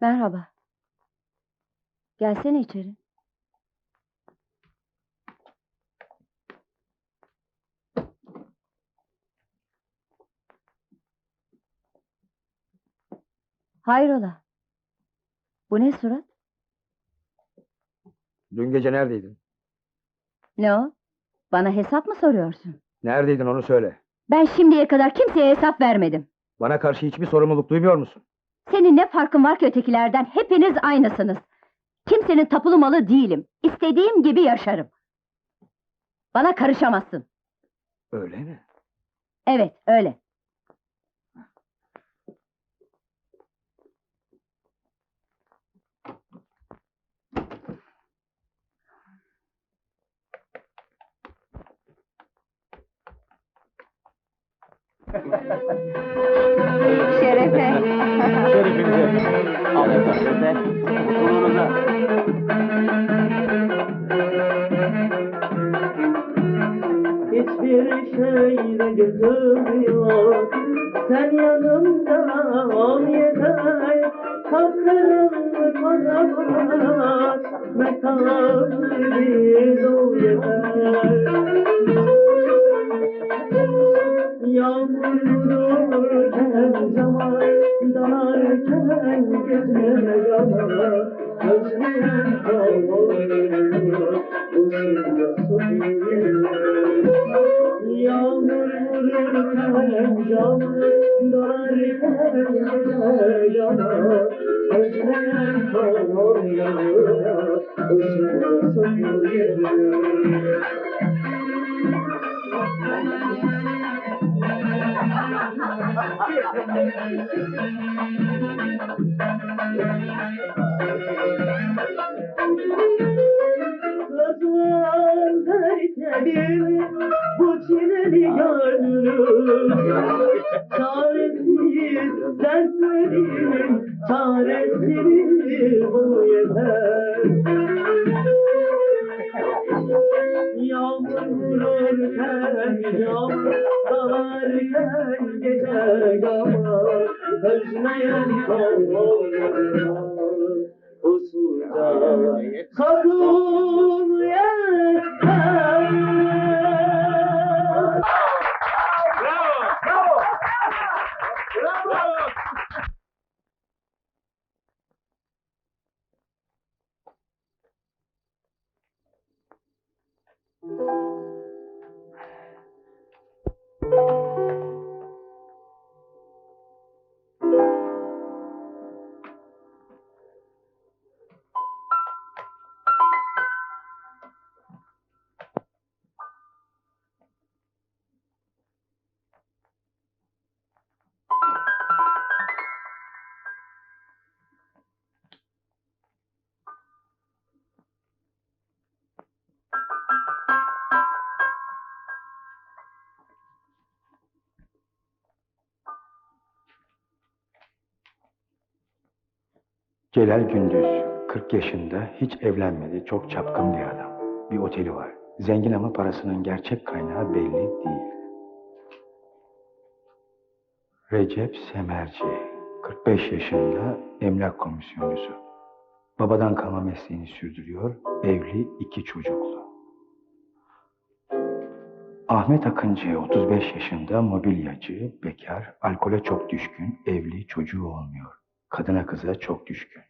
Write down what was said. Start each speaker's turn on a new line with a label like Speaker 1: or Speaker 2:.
Speaker 1: Merhaba. Gelsene içeri. Hayrola? Bu ne surat?
Speaker 2: Dün gece neredeydin?
Speaker 1: Ne o? Bana hesap mı soruyorsun?
Speaker 2: Neredeydin onu söyle.
Speaker 1: Ben şimdiye kadar kimseye hesap vermedim.
Speaker 2: Bana karşı hiçbir sorumluluk duymuyor musun?
Speaker 1: Senin ne farkın var ki ötekilerden? Hepiniz aynısınız. Kimsenin tapulu malı değilim. İstediğim gibi yaşarım. Bana karışamazsın.
Speaker 2: Öyle mi?
Speaker 1: Evet, öyle. Şerefe.
Speaker 3: Şerifinize. Aleyhisselam. Mutluluğunuza.
Speaker 4: Hiçbir şeyde gözüm yok Sen yanımda ol yeter Kalkarım bana bak Mekalbi dol yeter Dalarken geceme yana Özleyen kalmıyor Usulda sokuyor Yağmur vururken cama Dalarken geceme yana Özleyen kalmıyor Usulda sokuyor Sözler terkelim bu çileli gönlüm Çaresiz dertlerim çaresiz bu yeter cam Dağarken gece gama Özleyen kalmıyor Usulda Kabul yeter
Speaker 2: Celal Gündüz, 40 yaşında, hiç evlenmedi, çok çapkın bir adam. Bir oteli var. Zengin ama parasının gerçek kaynağı belli değil. Recep Semerci, 45 yaşında, emlak komisyoncusu. Babadan kalma mesleğini sürdürüyor, evli, iki çocuklu. Ahmet Akıncı, 35 yaşında, mobilyacı, bekar, alkole çok düşkün, evli, çocuğu olmuyor. Kadına kıza çok düşkün.